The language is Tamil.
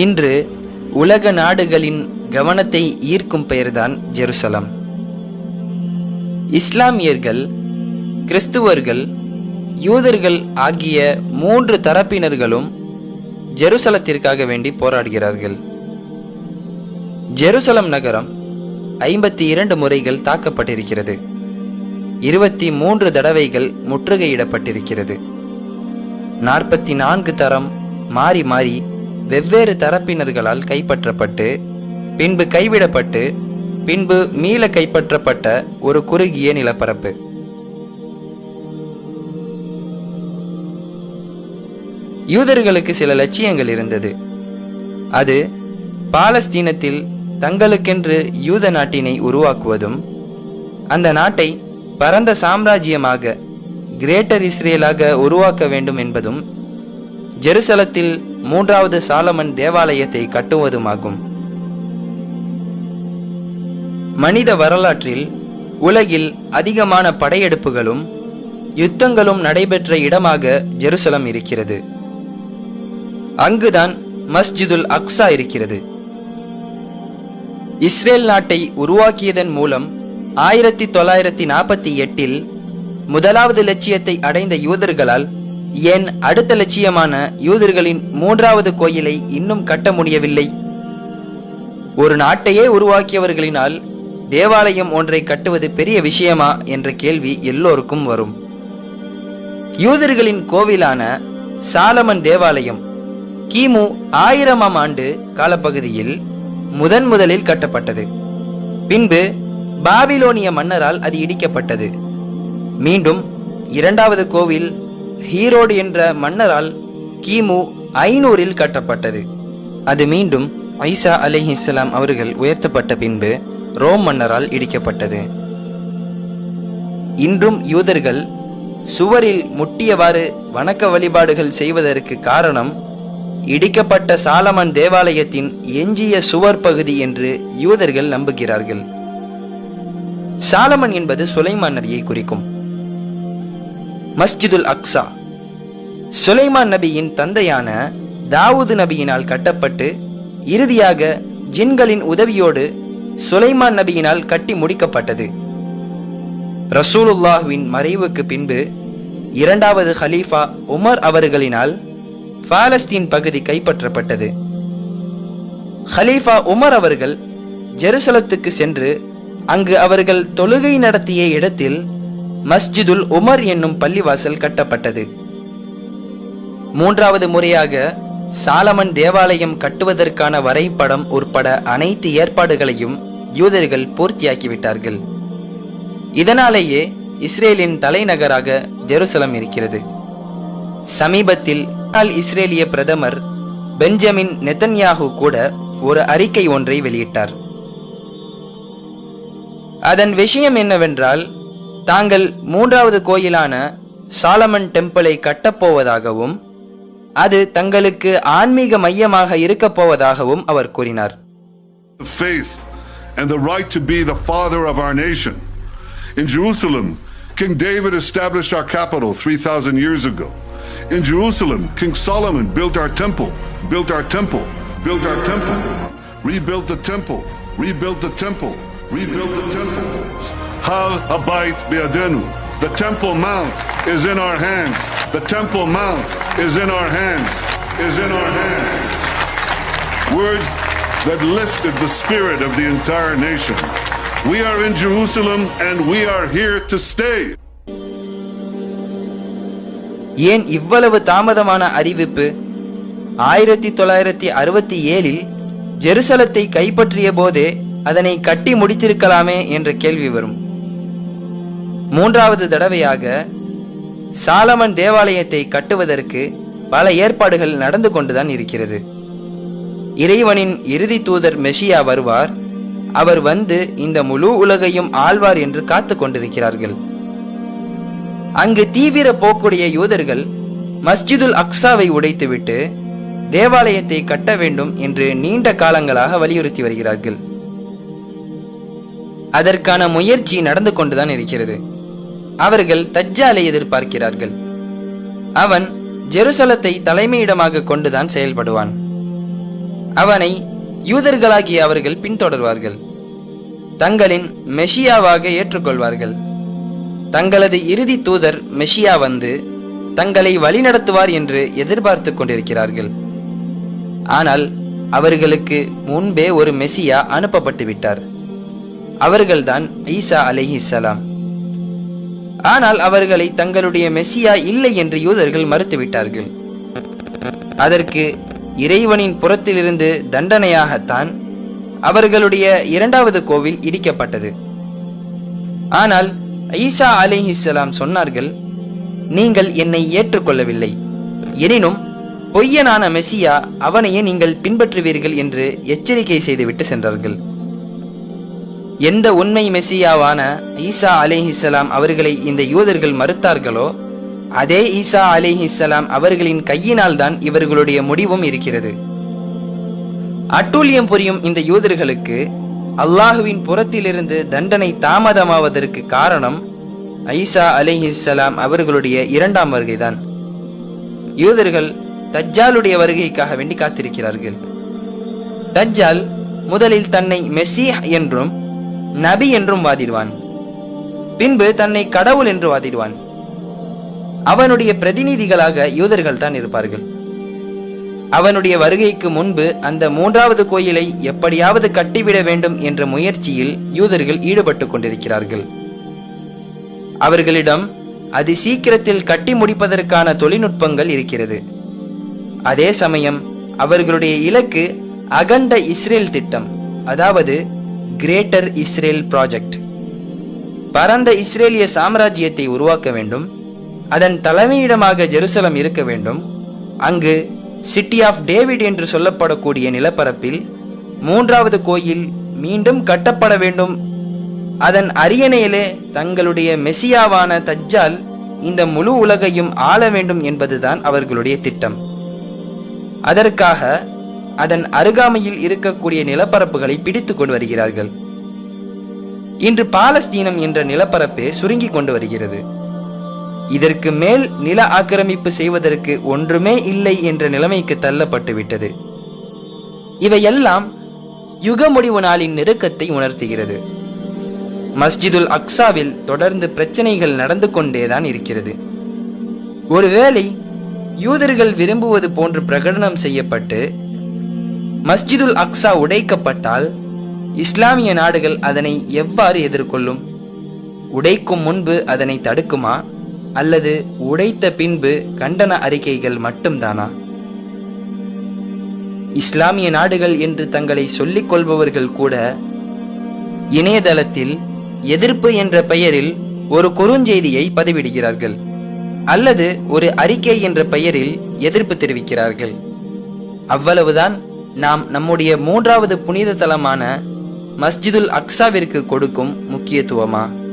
இன்று உலக நாடுகளின் கவனத்தை ஈர்க்கும் பெயர்தான் ஜெருசலம். இஸ்லாமியர்கள் கிறிஸ்துவர்கள் யூதர்கள் ஆகிய மூன்று தரப்பினர்களும் ஜெருசலத்திற்காக வேண்டி போராடுகிறார்கள். ஜெருசலம் நகரம் ஐம்பத்தி இரண்டு முறைகள் தாக்கப்பட்டிருக்கிறது. இருபத்தி மூன்று தடவைகள் முற்றுகையிடப்பட்டிருக்கிறது. நாற்பத்தி நான்கு தரம் மாறி மாறி வெவ்வேறு தரப்பினர்களால் கைப்பற்றப்பட்டு பின்பு கைவிடப்பட்டு பின்பு மீள கைப்பற்றப்பட்ட ஒரு குறுகிய நிலப்பரப்பு. யூதர்களுக்கு சில லட்சியங்கள் இருந்தது. அது பாலஸ்தீனத்தில் தங்களுக்கென்று யூத நாட்டினை உருவாக்குவதும் அந்த நாட்டை பரந்த சாம்ராஜ்யமாக கிரேட்டர் இஸ்ரேலாக உருவாக்க வேண்டும் என்பதும் ஜெருசலத்தில் மூன்றாவது சாலமன் தேவாலயத்தை கட்டுவதுமாகும். மனித வரலாற்றில் உலகில் அதிகமான படையெடுப்புகளும் யுத்தங்களும் நடைபெற்ற இடமாக ஜெருசலம் இருக்கிறது. அங்குதான் மஸ்ஜிதுல் அக்ஸா இருக்கிறது. இஸ்ரேல் நாட்டை உருவாக்கியதன் மூலம் ஆயிரத்தி தொள்ளாயிரத்தி நாற்பத்தி எட்டில் முதலாவது லட்சியத்தை அடைந்த யூதர்களால் ஏன் அடுத்த லட்சியமான யூதர்களின் மூன்றாவது கோயிலை இன்னும் கட்ட முடியவில்லை? ஒரு நாட்டையே உருவாக்கியவர்களினால் தேவாலயம் ஒன்றை கட்டுவது பெரிய விஷயமா என்ற கேள்வி எல்லோருக்கும் வரும். யூதர்களின் கோவிலான சாலமன் தேவாலயம் கிமு ஆயிரமாம் ஆண்டு காலப்பகுதியில் முதன் முதலில் கட்டப்பட்டது. பின்பு பாபிலோனிய மன்னரால் அது இடிக்கப்பட்டது. மீண்டும் இரண்டாவது கோவில் ஹீரோடு என்ற மன்னரால் கிமு ஐநூறில் கட்டப்பட்டது. அது மீண்டும் ஐசா அலிஹிஸ்லாம் அவர்கள் உயர்த்தப்பட்ட பின்பு ரோம் மன்னரால் இடிக்கப்பட்டது. இன்றும் யூதர்கள் சுவரில் முட்டியவாறு வணக்க வழிபாடுகள் செய்வதற்கு காரணம் இடிக்கப்பட்ட சாலமன் தேவாலயத்தின் எஞ்சிய சுவர் பகுதி என்று யூதர்கள் நம்புகிறார்கள். சாலமன் என்பது சுலைமான் நபியை குறிக்கும். மஸ்ஜிதுல் அக்ஸா. சுலைமான் நபியின் தந்தையான தாவூது நபியினால் கட்டப்பட்டு இறுதியாக ஜின்களின் உதவியோடு சுலைமான் நபியினால் கட்டி முடிக்கப்பட்டது. ரசூலுல்லாஹுவின் மறைவுக்கு பின்பு இரண்டாவது ஹலீஃபா உமர் அவர்களினால் பாலஸ்தீன் பகுதி கைப்பற்றப்பட்டது. ஹலீஃபா உமர் அவர்கள் ஜெருசலத்துக்கு சென்று அங்கு அவர்கள் தொழுகை நடத்திய இடத்தில் மஸ்ஜிதுல் உமர் என்னும் பள்ளிவாசல் கட்டப்பட்டது. மூன்றாவது முறையாக சாலமன் தேவாலயம் கட்டுவதற்கான வரைபடம் உட்பட அனைத்து ஏற்பாடுகளையும் யூதர்கள் பூர்த்தியாக்கிவிட்டார்கள். இதனாலேயே இஸ்ரேலின் தலைநகராக ஜெருசலம் இருக்கிறது. சமீபத்தில் அல் இஸ்ரேலிய பிரதமர் பெஞ்சமின் நெத்தன்யாகு கூட ஒரு அறிக்கை ஒன்றை வெளியிட்டார். அதன் விஷயம் என்னவென்றால் தாங்கள் மூன்றாவது கோயிலான சாலமன் டெம்பிளை கட்டப்போவதாகவும் அது தங்களுக்கு ஆன்மீக மையமாக இருக்கப் போவதாகவும் அவர் கூறினார் the faith and the right to be the father of our nation. In Jerusalem, King David established our capital 3,000 years ago. In Jerusalem, King Solomon built our temple, built our temple, built our temple, rebuilt the temple, rebuilt the temple, rebuilt the temple. Har Abayit Be'adenu. The Temple Mount is in our hands. The Temple Mount is in our hands. Is in our hands. Words that lifted the spirit of the entire nation. We are in Jerusalem and we are here to stay. ஏன் இவ்வளவு தாமதமான அறிவிப்பு ஆயிரத்தி தொள்ளாயிரத்தி அறுபத்தி ஏழில் ஜெருசலத்தை கைப்பற்றிய போதே அதனை கட்டி முடித்திருக்கலாமே என்ற கேள்வி வரும் மூன்றாவது தடவையாக சாலமன் தேவாலயத்தை கட்டுவதற்கு பல ஏற்பாடுகள் நடந்து கொண்டுதான் இருக்கிறது. இறைவனின் இறுதி தூதர் மெஷியா வருவார். அவர் வந்து இந்த முழு உலகையும் ஆழ்வார் என்று காத்து கொண்டிருக்கிறார்கள். அங்கு தீவிர போக்குடைய யூதர்கள் மஸ்ஜிதுல் அக்ஸாவை உடைத்துவிட்டு தேவாலயத்தை கட்ட வேண்டும் என்று நீண்ட காலங்களாக வலியுறுத்தி வருகிறார்கள். அதற்கான முயற்சி நடந்து கொண்டுதான் இருக்கிறது. அவர்கள் தஜ்ஜாலை எதிர்பார்க்கிறார்கள். அவன் ஜெருசலத்தை தலைமையிடமாக கொண்டுதான் செயல்படுவான். அவனை யூதர்களாகிய அவர்கள் பின்தொடர்வார்கள். தங்களின் மெஷியாவாக ஏற்றுக்கொள்வார்கள். தங்களது இறுதி தூதர் மெஷியா வந்து தங்களை வழிநடத்துவார் என்று எதிர்பார்த்து கொண்டிருக்கிறார்கள். ஆனால் அவர்களுக்கு முன்பே ஒரு மெசியா அனுப்பப்பட்டு விட்டார் அவர்கள்தான் ஈசா அலிஹிசலாம் ஆனால் அவர்களை தங்களுடைய மெஸ்ஸியா இல்லை என்று யூதர்கள் மறுத்துவிட்டார்கள். அதற்கு இறைவனின் புறத்திலிருந்து தண்டனையாகத்தான் அவர்களுடைய இரண்டாவது கோவில் இடிக்கப்பட்டது. ஆனால் ஈசா அலிஹிஸ்லாம் சொன்னார்கள் நீங்கள் என்னை ஏற்றுக்கொள்ளவில்லை. எனினும் பொய்யனான மெசியா அவனையே நீங்கள் பின்பற்றுவீர்கள் என்று எச்சரிக்கை செய்துவிட்டு சென்றார்கள். எந்த உண்மை மெசியாவான ஈசா அலேஹிசலாம் அவர்களை இந்த யூதர்கள் மறுத்தார்களோ அதே ஈசா அலேஹிசலாம் அவர்களின் கையினால் தான் இவர்களுடைய முடிவும் இருக்கிறது. அட்டூழியம் புரியும் இந்த யூதர்களுக்கு அல்லாஹுவின் புறத்திலிருந்து தண்டனை தாமதமாவதற்கு காரணம் ஐசா அலைஹிஸ்ஸலாம் அவர்களுடைய இரண்டாம் வருகைதான். யூதர்கள் தஜ்ஜாலுடைய வருகைக்காக வேண்டி காத்திருக்கிறார்கள். தஜ்ஜால் முதலில் தன்னை மெஸ்ஸி என்றும் நபி என்றும் வாதிடுவான். பின்பு தன்னை கடவுள் என்று வாதிடுவான். அவனுடைய பிரதிநிதிகளாக யூதர்கள் தான் இருப்பார்கள். அவனுடைய வருகைக்கு முன்பு அந்த மூன்றாவது கோயிலை எப்படியாவது கட்டிவிட வேண்டும் என்ற முயற்சியில் யூதர்கள் ஈடுபட்டு கொண்டிருக்கிறார்கள். அவர்களிடம் அது சீக்கிரத்தில் கட்டி முடிப்பதற்கான தொழில்நுட்பங்கள் இருக்கிறது. அதே சமயம் அவர்களுடைய இலக்கு அகண்ட இஸ்ரேல் திட்டம். அதாவது கிரேட்டர் இஸ்ரேல் ப்ராஜெக்ட் பரந்த இஸ்ரேலிய சாம்ராஜ்யத்தை உருவாக்க வேண்டும். அதன் தலைமையிடமாக ஜெருசலம் இருக்க வேண்டும். அங்கு சிட்டி ஆஃப் டேவிட் என்று சொல்லப்படக்கூடிய நிலப்பரப்பில் மூன்றாவது கோயில் மீண்டும் கட்டப்பட வேண்டும். அதன் அரியணையிலே தங்களுடைய மெசியாவான தஜ்ஜால் இந்த முழு உலகையும் ஆள வேண்டும் என்பதுதான் அவர்களுடைய திட்டம். அதற்காக அதன் அருகாமையில் இருக்கக்கூடிய நிலப்பரப்புகளை பிடித்துக் கொண்டு வருகிறார்கள். இன்று பாலஸ்தீனம் என்ற நிலப்பரப்பே சுருங்கிக் கொண்டு வருகிறது. இதற்கு மேல் நில ஆக்கிரமிப்பு செய்வதற்கு ஒன்றுமே இல்லை என்ற நிலைமைக்கு தள்ளப்பட்டு விட்டது. இவையெல்லாம் யுக முடிவு நாளின் நெருக்கத்தை உணர்த்துகிறது. மஸ்ஜிதுல் அக்ஸாவில் தொடர்ந்து பிரச்சனைகள் நடந்து கொண்டேதான் இருக்கிறது. ஒருவேளை யூதர்கள் விரும்புவது போன்று பிரகடனம் செய்யப்பட்டு மஸ்ஜிதுல் அக்ஸா உடைக்கப்பட்டால் இஸ்லாமிய நாடுகள் அதனை எவ்வாறு எதிர்கொள்ளும்? உடைக்கும் முன்பு அதனை தடுக்குமா? அல்லது உடைத்த பின்பு கண்டன அறிக்கைகள் மட்டும்தானா? இஸ்லாமிய நாடுகள் என்று தங்களை சொல்லிக் கொள்பவர்கள் கூட இணையதளத்தில் எதிர்ப்பு என்ற பெயரில் ஒரு குறுஞ்செய்தியை பதிவிடுகிறார்கள். அல்லது ஒரு அறிக்கை என்ற பெயரில் எதிர்ப்பு தெரிவிக்கிறார்கள். அவ்வளவுதான். நாம் நம்முடைய மூன்றாவது புனித தலமான மஸ்ஜிதுல் அக்ஸாவிற்கு கொடுக்கும் முக்கியத்துவமா?